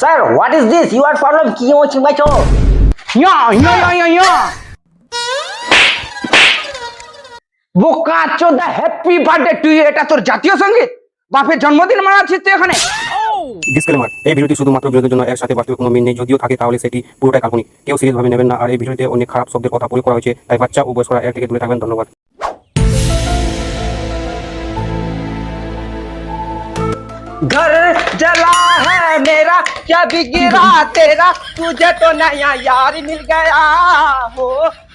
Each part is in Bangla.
Sir what is this you are problem কি হচ্ছে ইয়া বোকা চোদা হ্যাপি বার্থডে টু ইউ এটা তোর জাতীয় সংগীত? বাপের জন্মদিন মানাচ্ছিস তুই এখানে? ডিসক্লেমার এই ভিডিওটি শুধুমাত্র বিরোধের জন্য এর সাথে বাস্তবে কোনো মিল নেই। যদিও থাকে তাহলে সেটি পুরোটাই কাল্পনিক। কেউ সিরিয়াস ভাবে নেবেন না আর এই ভিডিওতে অনেক খারাপ শব্দের কথা প্রয়োগ করা হয়েছে তাই বাচ্চা ও বয়স্করা থেকে দূরে থাকবেন। ধন্যবাদ। घर जला है मेरा क्या बिगड़ा तेरा तुझे तो नया यार मिल गया हो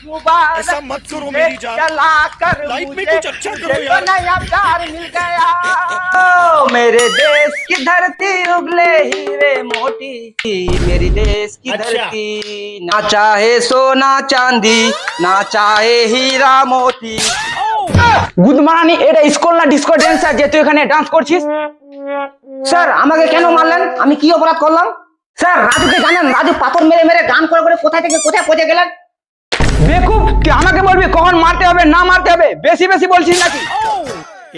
मुबारक ऐसा मत करो तुझे मेरी जान। जला कर लाइफ में मुझे कुछ अच्छा करो तुझे तो यार। नया प्यार मिल गया ओ, मेरे देश की धरती उगले हीरे मोती मेरी देश की अच्छा। धरती ना चाहे सोना चांदी ना चाहे हीरा मोती গুড মর্নিং এটা স্কুল না ডিস্কো ড্যান্সার যে তুই এখানে ডান্স করছিস স্যার আমাকে কেন মারলেন? আমি কি অপরাধ করলাম? স্যার রাজুকে জানেন রাজু পাথর মেরে মেরে গান করে করে কোথায় থেকে কোথায় পৌঁছে গেলেন? বেকুব আমাকে বলবি? কখন মারতে হবে না মারতে হবে? বেশি বেশি বলছিস নাকি?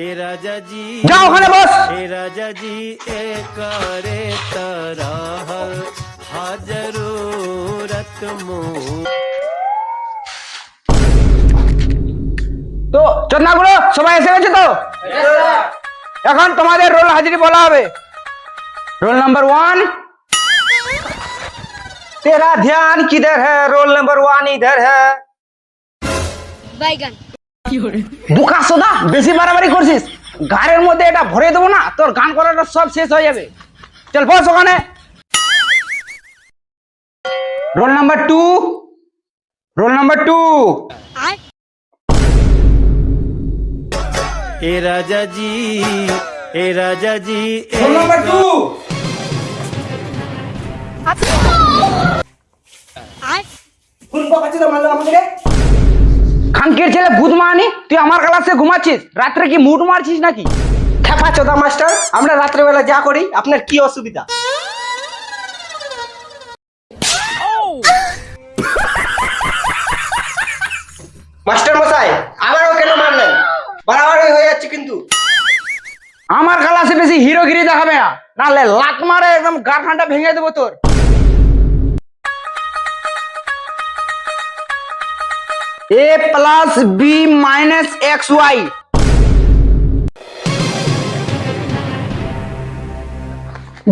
এ রাজা জি যাও ওখানে বস। এ রাজা জি এ করে তো চন্নাগুলো সবাই এসে গেছে তো? এখন তোমাদের রোল হাজিরি বলা হবে। রোল নাম্বার ওয়ান তেরা ধ্যান কিধর হ্যাঁ রোল নাম্বার ওয়ান ইধার হ্যাঁ বুকা সোদা বেশি মারামারি করছিস? গাড়ির মধ্যে এটা ভরে দেবো না তোর গান করাটা সব শেষ হয়ে যাবে। চল বস ওখানে। Roll number two roll number two এ রাজাজি এ রাজাজি খানকির ছেলে ভূত মানি তুই আমার ক্লাসে ঘুমাচ্ছিস? রাত্রে কি মুড মারছিস নাকি? খেপা চোদা মাস্টার আমরা রাত্রেবেলা যা করি আপনার কি অসুবিধা? মাস্টার মশাই আবারও কেন মারলেন? আমার ক্লাসে বেশি হিরোগিরি দেখাবে। না নাহলে লাত মারে একদম গারখানটা ভেঙে দেবো তোর। A plus B minus X Y.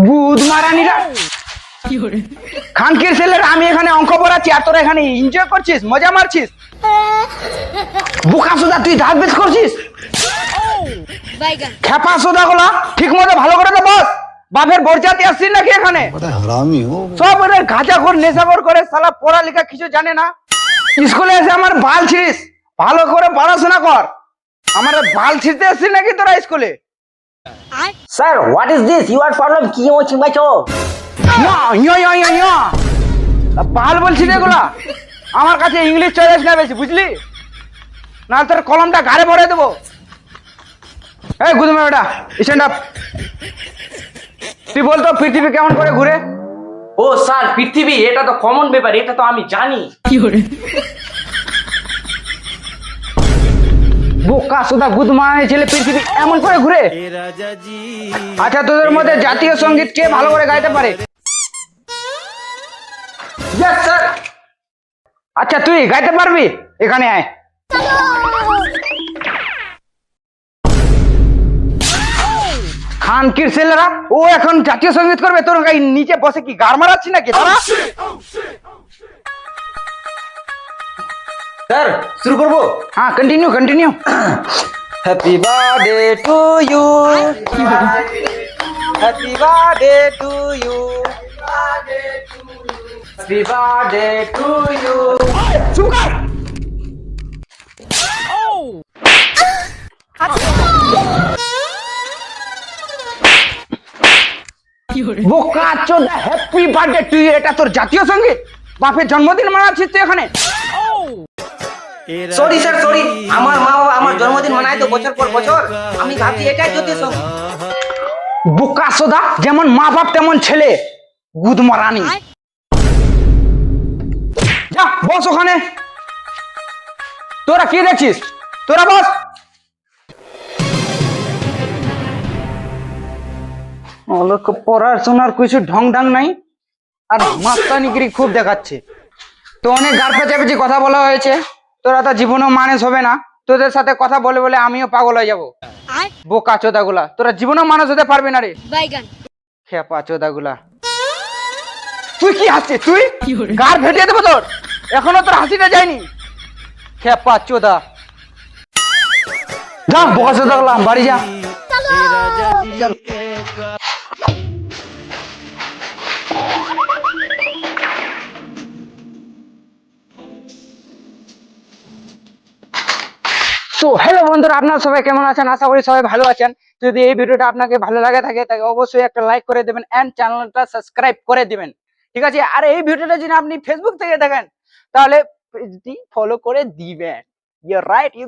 বুধ মারানিরা খানকির ছেলের আমি এখানে অঙ্ক পড়াচ্ছি আর তোরা এখানে এনজয় করছিস মজা মারছিস। বুকা সুদা তুই বেশ করছিস? বাইগান খেপা সোদা গুলা ঠিক মতো ভালো করে তো বস। বাপের বরজাতি আসছিস নাকি এখানে? সব ওরে গাঁজাখোর নেশাখোর করে সালা পড়ালেখা কিছু জানে না। স্কুলে এসে আমার বাল ছিড়িস। ভালো করে পড়াশোনা কর। আমার বাল ছিঁড়তে আসছিস নাকি তোরা স্কুলে? Sir what is this you are problem কি বাল বলছিস এগুলা? আমার কাছে ইংলিশ চলে না বেশি বুঝলি? না তোর কলমটা ঘাড়ে ভরে দেবো। এই গুদমে বেটা স্ট্যান্ড আপ তুই বলতো পৃথিবী কেমন করে ঘুরে? ও স্যার পৃথিবী এটা তো কমন ব্যাপার এটা তো আমি জানি। কি করে? বোকা সুদা গুদ মারানি ছেলে পৃথিবী এমন করে ঘুরে? আচ্ছা তোদের মধ্যে জাতীয় সংগীত কে ভালো করে গাইতে পারে? আচ্ছা তুই গাইতে পারবি? এখানে আয়। খানকির ছেলেরা ও এখন জাতীয় সংগীত করবে তোর গাই নিচে বসে কি গার মারাচ্ছি নাকি? তারা স্যার শুরু করব? হ্যাঁ continue continue happy birthday to you happy birthday to you happy birthday to you sugar বোকা চোদা হ্যাপি বার্থডে তুই এটা তোর জাতীয় সংগীত? বাপের জন্মদিন মানাচ্ছিস তুই এখানে? সরি স্যার সরি আমার মা বাবা আমার জন্মদিন মানায় তো বছর পর বছর। আমি ভাবছি এটাই জাতীয় সংগীত। বোকা যেমন মা বাপ তেমন ছেলে। গুদ মারানি যা বস ওখানে। তোরা কি দেখছিস? তোরা বস। লোক পড়াশোনার কিছু ঢং ঢং নাই আর মাস্তানিগিরি খুব দেখাচ্ছে। তো অনেক গার পেঁচাপেচি কথা বলা হয়েছে তোরা তো জীবনেও মানুষ হবে না তোদের সাথে কথা বলে বলে আমিও পাগল হয়ে যাব. বোকা চোদা গুলা তোরা জীবনেও মানুষ হতে পারবি না রে. খেপা চোদা গুলা তুই কি হাসছিস তুই? গার ভেটিয়ে দেবো তোর? এখনও তোর হাসিটা যায়নি। খেপা চোদা। যা বোকা চোদা গুলা বাড়ি যা। সো হ্যালো বন্ধুরা, আপনারা সবাই কেমন আছেন? আশা করি সবাই ভালো আছেন। যদি এই ভিডিওটা আপনাকে ভালো লাগে থাকে তাহলে অবশ্যই একটা লাইক করে দেবেন অ্যান্ড চ্যানেলটা সাবস্ক্রাইব করে দেবেন। ঠিক আছে? আর এই ভিডিওটা যদি আপনি ফেসবুক থেকে দেখেন, তাহলে ফলো করে দিবেন। You right you